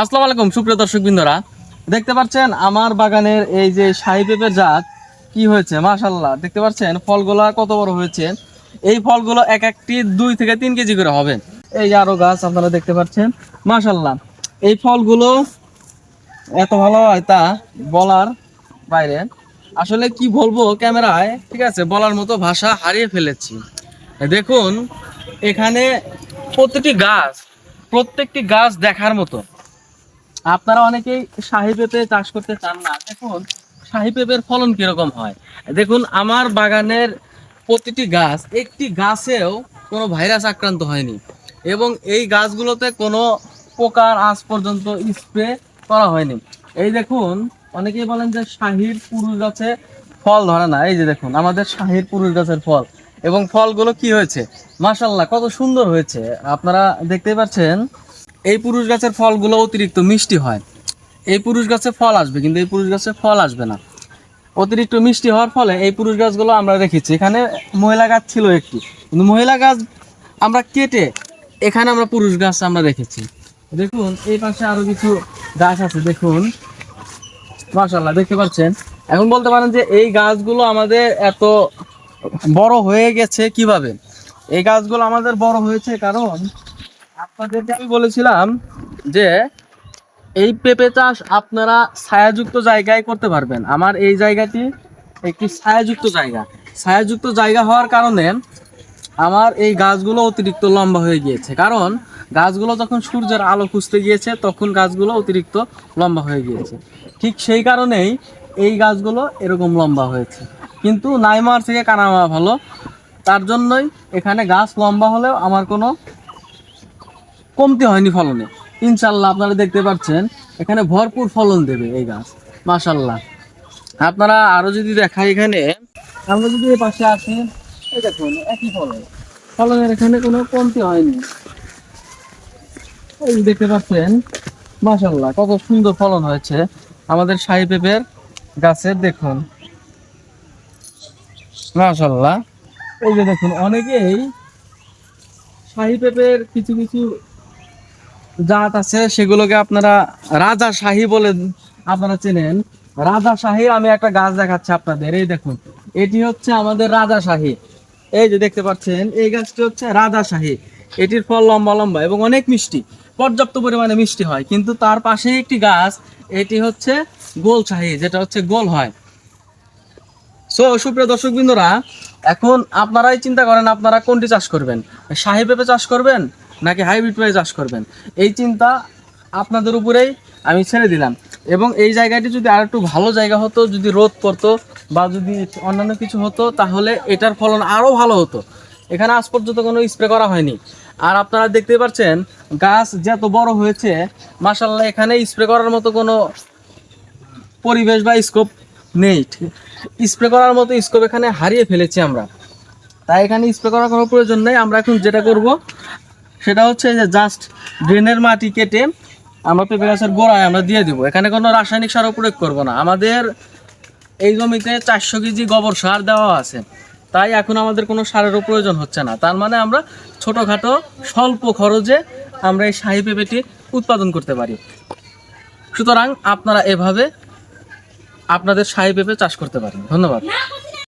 আসসালামু আলাইকুম, সুপ্রিয় দর্শক বিন্দুরা দেখতে পাচ্ছেন আমার বাগানের এই যে শাহী পেঁপের জাত কি হয়েছে? মাশাল্লাহ দেখতে পাচ্ছেন ফলগুলো কত বড় হয়েছে। এই ফলগুলো এক একটি দুই থেকে তিন কেজি করে হবে। এই যে আরও গাছ আপনারা দেখতে পাচ্ছেন মাশাল্লাহ এই ফলগুলো এত ভালো হয় তা বলার বাইরে। আসলে কি বলব ক্যামেরায়, ঠিক আছে, বলার মতো ভাষা হারিয়ে ফেলেছি। দেখুন, এখানে প্রত্যেকটি গাছ প্রত্যেকটি গাছ দেখার মতো। আপনারা অনেকেই শাহী পেঁপে চাষ করতে চান না। দেখুন, শাহী পেঁপের ফলন কীরকম হয়? দেখুন, আমার বাগানের প্রতিটি গাছ, একটি গাছেও কোনো ভাইরাস আক্রান্ত হয়নি এবং এই গাছগুলোতে কোনো পোকার আজ পর্যন্ত স্প্রে করা হয়নি। এই দেখুন, অনেকেই বলেন যে শাহির পুরুষ গাছে ফল ধরে না। এই যে দেখুন, আমাদের শাহির পুরুষ গাছের ফল। এবং ফলগুলো কি হয়েছে? মাশাল্লাহ কত সুন্দর হয়েছে। আপনারা দেখতেই পাচ্ছেন এই পুরুষ গাছের ফলগুলো অতিরিক্ত মিষ্টি হয়। এই পুরুষ গাছে ফল আসবে, কিন্তু এই পুরুষ গাছে ফল আসবে না। অতিরিক্ত মিষ্টি হওয়ার ফলে এই পুরুষ গাছগুলো আমরা রেখেছি এখানে মহিলা গাছ ছিল একটি। কিন্তু মহিলা গাছ আমরা কেটে এখানে আমরা পুরুষ গাছ আমরা রেখেছি। দেখুন, এই পাশে আরও কিছু গাছ আছে, দেখুন। মাশাল্লাহ দেখতে পাচ্ছেন? এখন বলতে পারেন যে এই গাছগুলো আমাদের এত বড় হয়ে গেছে কীভাবে? এই গাছগুলো আমাদের বড় হয়েছে কারণ আপনাদেরকে আমি বলেছিলাম যে এই পেঁপে চাষ আপনারা ছায়াযুক্ত জায়গায় করতে পারবেন। আমার এই জায়গাটি একটি ছায়াযুক্ত জায়গা। ছায়াযুক্ত জায়গা হওয়ার কারণে আমার এই গাছগুলো অতিরিক্ত লম্বা হয়ে গিয়েছে। কারণ গাছগুলো যখন সূর্যের আলো খুঁজতে গিয়েছে, তখন গাছগুলো অতিরিক্ত লম্বা হয়ে গিয়েছে। ঠিক সেই কারণেই এই গাছগুলো এরকম লম্বা হয়েছে। কিন্তু নাইমার থেকে কানামা ভালো। তার জন্যই এখানে গাছ লম্বা হলেও আমার কোনো কমতি হয়নি ফলনে। ইনশাল্লাহ আপনারা দেখতে পাচ্ছেন, এখানে ভরপুর ফলন দেবে এই গাছ। মাশাল্লাহ আপনারা আরও যদি দেখাই এখানে, আমরা যদি এই পাশে আসি, এই দেখুন, একই ফলন। ফলনের এখানে কোনো কমতি হয়নি। এই দেখতে পাচ্ছেন মাশাল্লাহ কত সুন্দর ফলন হয়েছে আমাদের শাহী পেঁপের গাছের দেখুন। মাশাল্লাহ এই যে দেখুন, অনেকেই শাহী পেঁপের কিছু কিছু জাত আছে, সেগুলোকে আপনারা রাজা শাহী বলে আপনারা চেনেন। রাজা শাহী, আমি একটা গাছ দেখাচ্ছি আপনাদের, এই দেখুন। এটি হচ্ছে আমাদের রাজা শাহী। এই যে দেখতে পাচ্ছেন, এই গাছটি হচ্ছে রাজা শাহী। এটির ফল লম্বা লম্বা এবং অনেক মিষ্টি, পর্যাপ্ত পরিমাণে মিষ্টি হয়। কিন্তু তার পাশেই একটি গাছ, এটি হচ্ছে গোল শাহী, যেটা হচ্ছে গোল হয়। সো সুপ্রিয় দর্শক বিন্দুরা এখন আপনারাই চিন্তা করেন আপনারা কোনটি চাষ করবেন? শাহী পেঁপে চাষ করবেন? নাকি হাইব্রিড পেঁপে চাষ করবেন? এই চিন্তা আপনাদের উপরেই আমি ছেড়ে দিলাম। এবং এই জায়গাটি যদি আর একটু ভালো জায়গা হতো, যদি রোদ পড়তো বা যদি অন্যান্য কিছু হতো, তাহলে এটার ফলন আরও ভালো হতো। এখানে আজ পর্যন্ত কোনো স্প্রে করা হয়নি। আর আপনারা দেখতে পাচ্ছেন, গাছ যত বড় হয়েছে মাসাল্লাহ এখানে স্প্রে করার মতো কোনো পরিবেশ বা স্কোপ নেই। স্প্রে করার মতো স্কোপ এখানে হারিয়ে ফেলেছি আমরা। তাই এখানে স্প্রে করার কোনো প্রয়োজন নেই। আমরা এখন যেটা করব সেটা হচ্ছে যে জাস্ট ড্রেনের মাটি কেটে আমরা পেঁপে গাছের গোড়ায় আমরা দিয়ে দেবো। এখানে কোনো রাসায়নিক সারও প্রয়োগ করব না। আমাদের এই জমিতে চারশো কেজি গোবর সার দেওয়া আছে। তাই এখন আমাদের কোনো সারেরও প্রয়োজন হচ্ছে না। তার মানে আমরা ছোটোখাটো স্বল্প খরচে আমরা এই শাহী পেঁপেটি উৎপাদন করতে পারি। সুতরাং আপনারা এভাবে আপনাদের শাহী পেঁপে চাষ করতে পারেন। ধন্যবাদ।